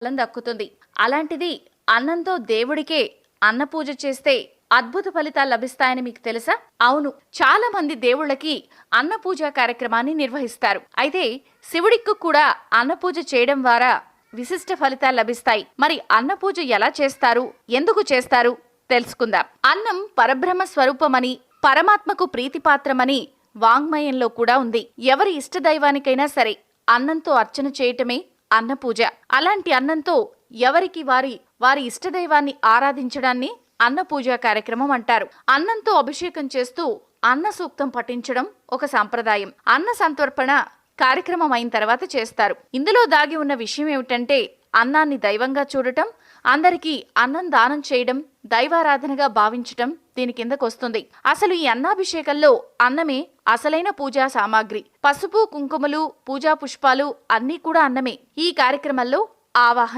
ఫలం దక్కుతుంది. అలాంటిది అన్నంతో దేవుడికే అన్న పూజ చేస్తే అద్భుత ఫలితాలు లభిస్తాయని మీకు తెలుసా? అవును చాలా మంది దేవుళ్ళకి అన్న పూజ కార్యక్రమాన్ని నిర్వహిస్తారు. అయితే శివుడికి కూడా అన్న పూజ చేయడం ద్వారా విశిష్ట ఫలితాలు లభిస్తాయి. మరి అన్న పూజ ఎలా చేస్తారు? ఎందుకు చేస్తారు? తెలుసుకుందాం. అన్నం పరబ్రహ్మ స్వరూపమని పరమాత్మకు ప్రీతిపాత్రమని వాంగ్మయంలో కూడా ఉంది. ఎవరి ఇష్ట దైవానికైనా సరే అన్నంతో అర్చన చేయటమే అన్నపూజ. అలాంటి అన్నంతో ఎవరికి వారి వారి ఇష్టదైవాన్ని ఆరాధించడాన్ని అన్నపూజ కార్యక్రమం అంటారు. అన్నంతో అభిషేకం చేస్తూ అన్న సూక్తం పఠించడం ఒక సాంప్రదాయం. అన్న సంతర్పణ కార్యక్రమం అయిన తర్వాత చేస్తారు. ఇందులో దాగి ఉన్న విషయం ఏమిటంటే అన్నాన్ని దైవంగా చూడటం అందరికీ అన్నం దానం చేయడం దైవారాధనగా భావించటం దీని కిందకొస్తుంది. అసలు ఈ అన్నాభిషేకంలో అన్నమే అసలైన పూజా సామాగ్రి. పసుపు కుంకుమలు పూజా పుష్పాలు అన్నీ కూడా అన్నమే. ఈ కార్యక్రమంలో ఆవాహన